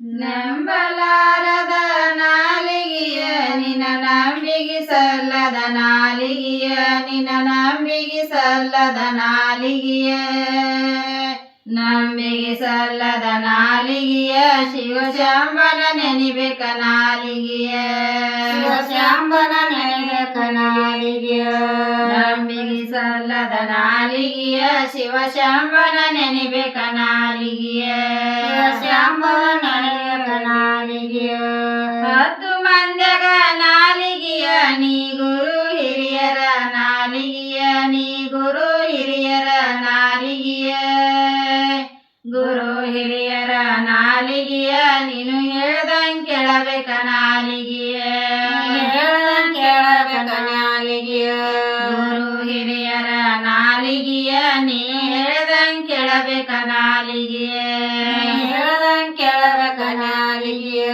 ನಂಬಲಾರದ ನಾಲಿಗೆಯ ನಿನ ನಂಬಿಗೆ ಸಲ್ಲದ ನಾಲಿಗೆಯ ನಿನ ನಂಬಿಗೆ ಸಲ್ಲದ ನಾಲಿಗೆಯ. ನಂಬಿಗೆ ಸಲ್ಲದ ನಾಲಿಗೆಯ ಶಿವಶಾಂಬನ ನೆನಿಬೇಕ ನಾಲಿಗೆಯ. ಶಿವಶಾಂಬನ ನೆನಿಬೇಕ ನಾಲಿಗೆಯ. ನಂಬಿಗೆ ಸಲ್ಲದ ನಾಲಿಗೆಯ ಶಿವಶಾಂಬನ ನೆನಿಬೇಕ ನಾಲಿಗೆಯ. ಶಿವಶಾಂಬನ ನೆನಿಬೇಕ ನಾಲಿಗೆಯ. ಹತ್ತು ಮಂದ್ಯಗ ನಾಲಿಗೆಯ ನೀ ಗುರು ಹಿರಿಯರ ನಾಲಿಗೆಯ ನೀ ಗುರು ನಾಲಿಗೆಯ ಗುರು ಹಿರಿಯರ ನಾಲಿಗೆಯ ನೀ ಹೇಳ್ದಂಗ್ ಕೇಳಬೇಕ ನಾಲಿಗೆಯ ಹೇಳ್ದಂಗ್ ಕೇಳಬೇಕ ನಾಲಿಗೆಯ.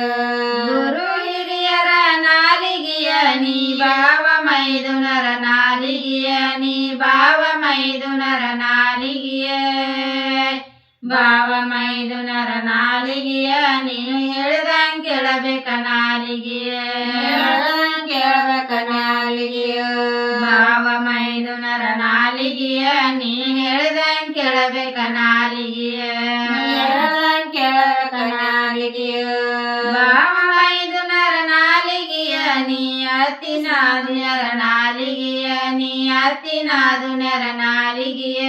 ಗುರು ಹಿರಿಯರ ನಾಲಿಗೆಯ ನೀ ಬಾವ ಮೈದುನರ ನಾಲಿಗೆಯ ನೀ ಬಾವ ಮೈದುನರ ನಾಲಿಗೆಯ. ಬಾವ ಮೈದುನರ ನಾಲಿಗೆಯ ನೀನು ಹೇಳ್ದಂಗ್ ಕೇಳಬೇಕ ನಾಲಿಗೆಯ. ಅತಿ ನೆರ ನಾಲಿಗೆಯ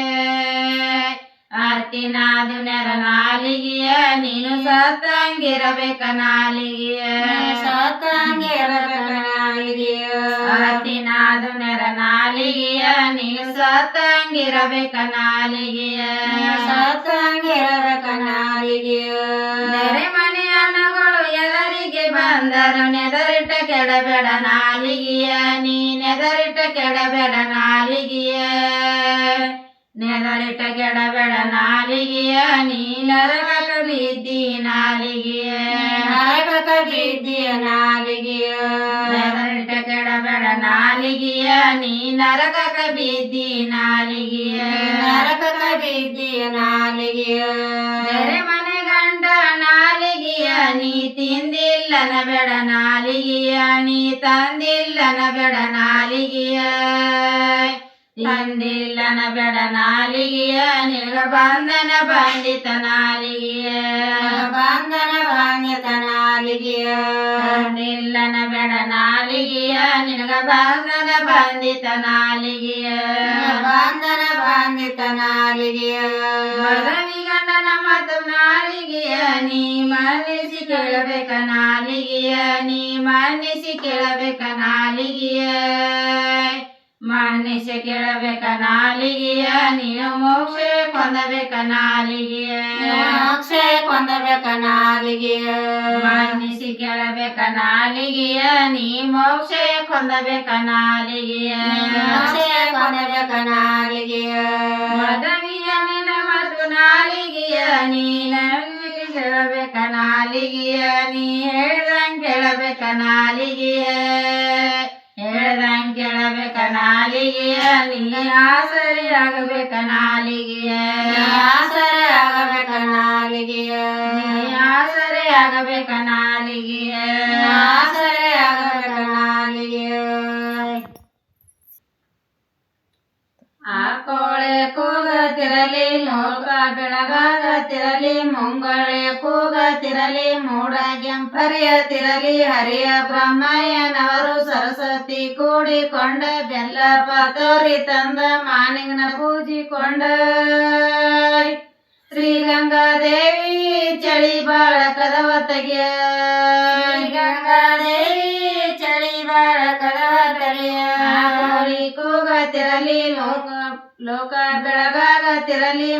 ಆರ್ತಿನಾದು ನೆರ ನಾಲಿಗೆಯ ನೀನು ಸತ್ತಂಗಿರಬೇಕ ನಾಲಿಗೆಯ. ಸತ್ತಂಗಿರಬೇಕ ನಾಲಿಗೆಯ. ಆರ್ತಿನಾದು ನೆರ ನಾಲಿಗೆಯ ನೀನು ಸತ್ತಂಗಿರಬೇಕ ನಾಲಿಗೆಯ. ಕೆಡಬೇಡ ನಾಲಿಗೆಯ ನೀ ನೆದರಿಟ ಕೆಡಬೇಡ ನಾಲಿಗೆಯ. ನೆದರಿಟ ಕೆಡಬೇಡ ನಾಲಿಗೆಯ ನೀ ನರಕ ಬಿದ್ದಿ ನಾಲಿಗೆಯ. ನರಕಕ ಬಿದ್ದಿಯ ನಾಲಿಗೆಯ. ನೆದರಿಟ ಕೆಡಬೇಡ ನಾಲಿಗೆಯ ನೀ ನರಕ ಬಿದ್ದಿ ನಾಲಿಗೆಯ. ನರಕಕ ಬಿದ್ದಿಯ ನಾಲಿಗೆಯ. ನೆರೆ ಮನೆ ನಾಲಿಗೆಯ ನೀ ತಿಂದಿಲ್ಲನ ಬೇಡ ನಾಲಿಗೆಯ ನೀ ತಂದಿಲ್ಲನ ಬೇಡ ನಾಲಿಗೆಯ ತಂದಿಲ್ಲನ ಬೇಡ ನಾಲಿಗೆಯ ನಿನಗ ಬಂಧನ ಬಂದಿತ ನಾಲಿಗೆಯ ಬಂಧನ ಬಾಂಧ್ಯತ ನಾಲಿಗೆಯ ತಂದಿಲ್ಲನ ಬೇಡ ನಾಲಿಗೆಯ ನಿನಗ ಬಂಧನ ಬಂದಿತ ನಾಲಿಗೆಯ ಬಂಧನ ಬಾಂಧ್ಯತ ನಾಲಿಗೆಯ ಗಂಡನ ಮತ್ತು ನಾಲಿಗೆಯ ನೀ ಮನ್ನಿಸಿ ಕೇಳಬೇಕ ನಾಲಿಗೆಯ ನೀ ಮನ್ನಿಸಿ ಕೇಳಬೇಕ ನಾಲಿಗೆಯ. ಮನ್ನಿಸಿ ಕೇಳಬೇಕ ನಾಲಿಗೆಯ ನೀನು ಮೋಕ್ಷ ಕೊಂದಬೇಕ ನಾಲಿಗೆಯ. ಮೋಕ್ಷ ಕೊಂದಬೇಕ ನಾಲಿಗೆಯ. ಮನ್ನಿಸಿ ಕೇಳಬೇಕ ನಾಲಿಗೆಯ ನೀ ಮೋಕ್ಷ ಕೊಂದಬೇಕ ನಾಲಿಗೆಯ. ಮೋಕ್ಷ ಕೊಂದಬೇಕ ನಾಲಿಗೆಯ. ಮದವಿಯ ನಿನ್ನ ಮತ್ತು ನಾಲಿಗೆಯ ನೀ ನಂಬಿಕೆ ಕೇಳಬೇಕ ನಾಲಿಗೆಯ ನೀ ಹೇಳ್ದಂಗ್ ಕೇಳಬೇಕ ನಾಲಿಗೆಯ ಹೇಳ್ದಂಗ್ ಕೇಳಬೇಕ ನಾಲಿಗೆಯ ನೀ ಆಸರಿ ಆಗಬೇಕ ನಾಲಿಗೆಯ ಆಸರೆ ಆಗಬೇಕ ನಾಲಿಗೆಯ ನೀ ಆಸರೆ ಆಗಬೇಕ ನಾಲಿಗೆಯ ಆ ಕೋಳೆ ಕೂಗತಿರಲಿ ಲೋಕ ಬೆಳಗಾಗತಿರಲಿ ಮುಂಗಳೆ ಕೂಗತಿರಲಿ ಮೂಡ ಕೆಂಪರಿಯತಿರಲಿ ಹರಿಯ ಬ್ರಹ್ಮಯ್ಯನವರು ಸರಸ್ವತಿ ಕೂಡಿಕೊಂಡ ಬೆಲ್ಲ ಪತೋರಿ ತಂದ ಮಾನಿಂಗನ ಪೂಜಿಕೊಂಡ. ಶ್ರೀಗಂಗಾದೇವಿ ಗಂಗಾದೇವಿ ಚಳಿ ಬಾಳ ಕದವ ತೆಗೆಯ. ಗಂಗಾದೇವಿ ಚಳಿ ಬಾಳ ಕದವ ತೆಗೆಯ. ಕೂಗತಿರಲಿ ಲೋಕ ಲೋಕ ಬೆಳಗಾಗತಿರಲಿ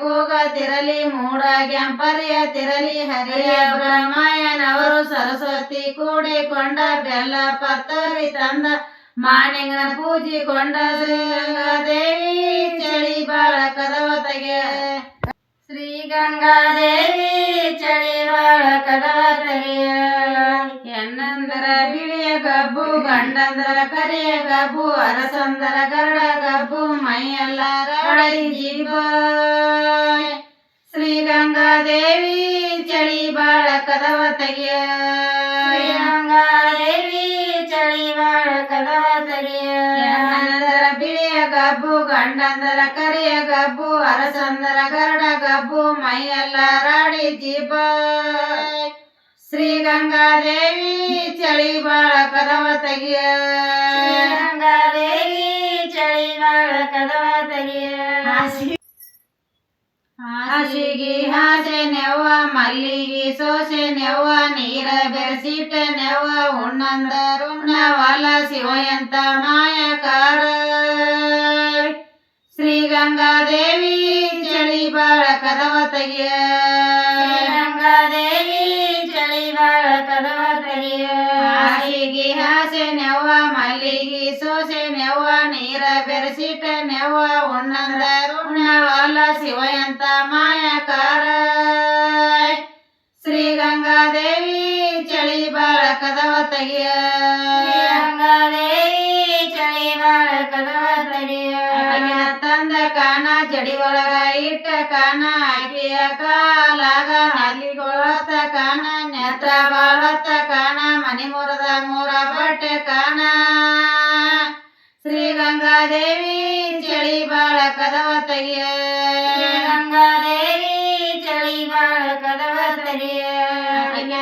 ಕೂಗ ತಿರಲಿ, ಮೂಡ ತಿರಲಿ, ಹರಿಯ ಬ್ರಹ್ಮಯ್ಯನವರು ಸರಸ್ವತಿ ಕೂಡಿಕೊಂಡ ಬೆಲ್ಲ ಪತ್ತರಿ ತಂದ ಮಾಣಿಂಗನ ಪೂಜಿ ಕೊಂಡ ದೇವಿ ಚಳಿ ಬಾಳ ಕದವ ತೆಗೆ. ಶ್ರೀ ಗಂಗಾದೇವಿ ಚಳಿ ಬಾಳ ಕದವ ತೆಗೆಯ ಹೆಣ್ಣಂದರ ಬಿಳಿಯ ಕಬ್ಬು ಗಂಡಂದರ ಕರಿಯ ಕಬ್ಬು ಅರಸಂದರ ರಡಿ ಜೀವ ಶ್ರೀ ಗಂಗಾದೇವಿ ಚಳಿ ಬಾಳ ತೆಗಿಯ. ಗಂಗಾದೇವಿ ಚಳಿ ಬಾಳ ಕದವ ತೆರೆಯ ಹೆಣ್ಣಂದರ ಬಿಳಿಯ ಗಬ್ಬು ಗಂಡಂದರ ಕರಿಯ ಗಬ್ಬು ಅರಸಂದರ ಗರಡ ಗಬ್ಬು ಮೈಯೆಲ್ಲ ರಾಡಿ ಜೀಪ. ಶ್ರೀ ಗಂಗಾದೇವಿ ಚಳಿ ಬಾಳ ಕದವ ತೆಗಿಯ. ಗಂಗಾದೇವಿ ಚಳಿ ಬಾಳ ಕದವ ತೆರೆಯ ಹಾಸಿಗೆ ಹಾಸೆ ನೆವ್ವ ಮಲ್ಲಿಗೆ ಸೋಸೆ ನೆವ್ವ ನೀರ ಬೆರೆಸಿಟ್ಟ ನೆವ್ವ ಉಣ್ಣಂದರು ಉಣ್ಣವಲ ಶಿವಯಂತ ಮಾಯಕಾರ. ಶ್ರೀ ಗಂಗಾದೇವಿ ಚಳಿ ಬಾಳ ಕದವ ತೆಗಿಯ. ಗಂಗಾದೇವಿ ಚಳಿ ಬಾಳ ಕದವ ತೆಗೆಯ. ಹಾಸಿಗೆ ಹಾಸೆ ನೆವ್ವ ಮಲ್ಲಿಗೆ ಸೋಸೆ ನೆವ್ವ ನೀರ ಬೆರೆಸಿಟ್ಟ ನೆವ್ವ ಉಣ್ಣಂದರು ಉಣ್ಣವಲ ಶಿವಯಂತ ಮಾಯಕಾರ. ಶ್ರೀ ಗಂಗಾದೇವಿ ಚಳಿ ಬಾಳ ಕದವ ತೆಗೆಯ. ಗಂಗಾದೇವಿ ಚಳಿ ಬಾಳ ಕದವ ತೆಗೆಯ. ತಂದ ಕಾಣ ಜಡಿ ಒಳಗ ಇಟ್ಟ ಕಾಣ ಆಕೆಯ ಕಾಲಾಗ ಹಲ್ಲಿಗೊಳತ್ತ ಕಾಣ ನೆತ್ರ ಬಾಳತ್ತ ಕಾಣ ಮನಿ ಮುರದ ಮೂರ ಬಟ್ಟೆ ಕಾಣ ಶ್ರೀ ಗಂಗಾದೇವಿ ಕದವ ತೆಗಿಯ ಗಂಗಾದೇವಿ ಚಳಿ ಬಾಳ ಕದವ ತೆರೆಯ ಅಕ್ಕಿನ